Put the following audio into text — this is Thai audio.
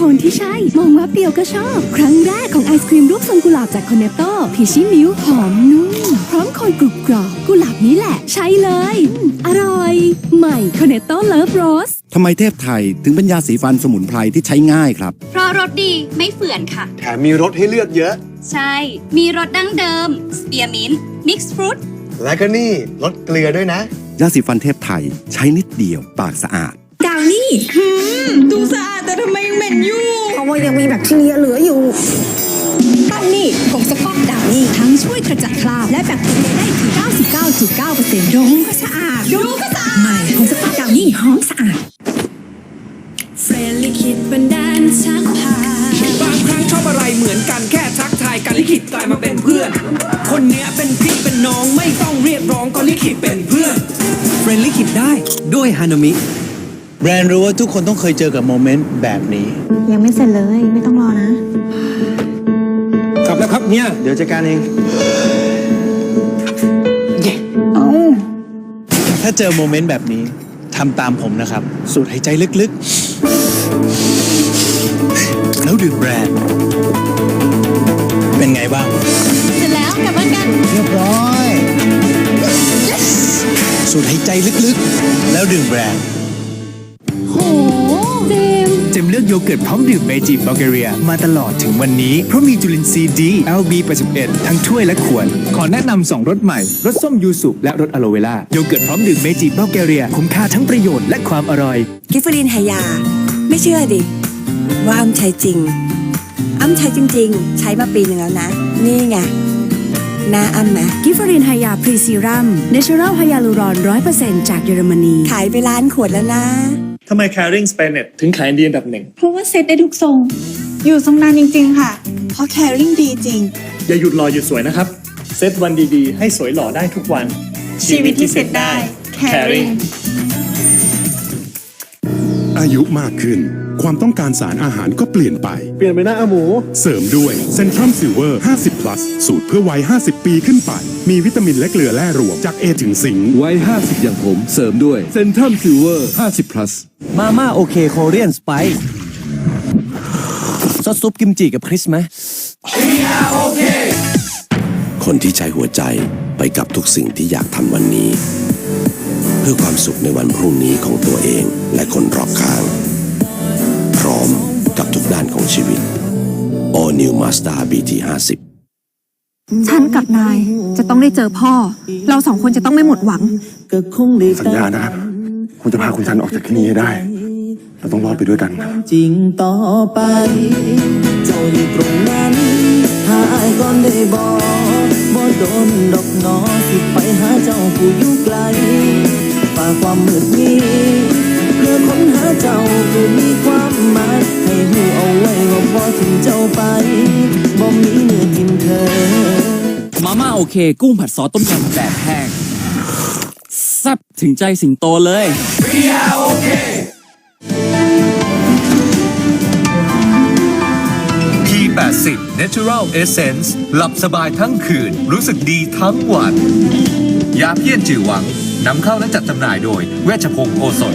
คนที่ใช่ มองว่าเปรี้ยวก็ชอบ ครั้งแรกของไอศครีมรูปทรงกุหลาบจากคอนเนตโต้พีชิมิลหอมนุ่มพร้อมโคนกรุบกรอบกุหลาบนี้แหละ ใช่เลยอืมอร่อย ใหม่คอนเนตโต้เลิฟโรสทำไมเทพไทยถึงเป็นยาสีฟันสมุนไพรที่ใช้ง่ายครับ เพราะรสดีไม่เฝื่อนค่ะ แถมมีรสให้เลือกเยอะ ใช่ มีรสดั้งเดิมสเปียร์มินต์มิกซ์ฟรุตและก็นี่รสเกลือด้วยนะ ยาสีฟันเทพไทยใช้นิดเดียวปากสะอาด ดาวนี่ ดูสะอาดแต่ทำไมยังเหม็นอยู่เพราะว่ายังมีแบคทีเรียเหลืออยู่ต้องนี่ผงสก๊อกดาวนี่ทั้งช่วยขจัดคราบและแบคทีเรียได้ถึง 99.9%ดมก็สะอาดดูก็สะอาดใหม่ผงสก๊อกดาวนี่หอมสะอาดเฟรนลี่คิดบันดาลชักพาบางครั้งชอบอะไรเหมือนกันแค่ทักทายกันลิขิตกลายมาเป็นเพื่อน คนเนี้ยเป็นพี่เป็นน้องไม่ต้องเรียกร้องก็ลิขิตเป็นเพื่อนเฟรนลิขิตได้ด้วยฮานามิ แบรนด์รู้ว่าทุกคนต้องเคยเจอกับโมเมนต์แบบนี้ ยังไม่เสร็จเลยไม่ต้องรอนะ กลับแล้วครับเนี่ย เดี๋ยวจัดการเองถ้าเจอโมเมนต์แบบนี้ทำตามผมนะครับ สูดหายใจลึกๆ แล้วดื่มแบรนด์ เป็นไงบ้าง เสร็จแล้วกลับบ้านกัน เรียบร้อย สูดหายใจลึกๆ แล้วดื่มแบรนด์โหเจ มส์เจมเลือกโยเกิร์ตพร้อมดื่มเมจิบัลแกเรีย มาตลอดถึงวันนี้ เพราะมีจุลินทรีย์ดี LB 81 ทั้งถ้วยและขวด ขอแนะนำ2รสใหม่ รสส้มยูสุและรสอะโลเวล่าโยเกิร์ตพร้อมดื่มเมจิบัลแกเรีย คุ้มค่าทั้งประโยชน์และความอร่อย กิฟฟลินไฮยา ไม่เชื่อดิ ว่าอ้ำใช้จริง อ้ำใช้จริง ๆ ใช้มาปีหนึ่งแล้วนะ นี่ไงหน้าอ้ำไหมกิฟฟรีนไฮยาพรีซีรัมเนเชอรัลไฮยาลูรอน100%จากเยอรมนี ขายไปล้านขวดแล้วนะทำไม Caring s p a n e t ถึงขายดีอันดับหนึ่ง เพราะว่าเซ็ตได้ทุกทรง อยู่ทรงนานจริง ๆ ค่ะ เพราะแคริ่งดีจริง อย่าหยุดรอหยุดสวยนะครับ เซตวันดีๆ ให้สวยหล่อได้ทุกวัน ชีวิตที่เซ็ตได้ Caring อายุมากขึ้น ความต้องการสารอาหารก็เปลี่ยนไป เปลี่ยนไปหน้าอาหมู เสริมด้วยเซนทรัมซิลเวอร์ 50 plus สูตรเพื่อวัย 50 ปีขึ้นไป มีวิตามินและเกลือแร่รวมจาก A ถึงสิงไว้50 อย่างผมเสริมด้วยเซนทัมซิลเวอร์ 50 plus มาม่าโอเคโคเรียนสไปซ์ซอสซุปกิมจิกับคริสไหมคนที่ใช้หัวใจไปกับทุกสิ่งที่อยากทำวันนี้ เพื่อความสุขในวันพรุ่งนี้ของตัวเองและคนรอบข้าง พร้อมกับทุกด้านของชีวิต All New Mazda BT 50ฉันกับนายจะต้องได้เจอพ่อ เราสองคนจะต้องไม่หมดหวัง สัญญานะครับคุณจะพาคุณชันออกจากที่นี่ให้ได้ เราต้องรอดไปด้วยกัน จริงต่อไปเจ้าอยู่ตรงนั้นถ้าอายก่อนได้บอก บ่โดนดอกนอสิไปหาเจ้าผู้อยู่ไกลฝ่าความมืดมิดเพื่อค้นหาเจ้าผู้มีความหมาย ให้หูเอาไว้ว่าบ่ทิ้งเจ้าไปบ่มีเนื้อกินเธอ มาม่าโอเค กุ้งผัดซอสต้มยำแบบแห้งแซ่บถึงใจสิงโตเลย We are okay P80 Natural Essence หลับสบายทั้งคืน รู้สึกดีทั้งวัน ยาเพี้ยนจือหวังนำเข้าและจัดจำหน่ายโดยเวชพงศ์โอสถ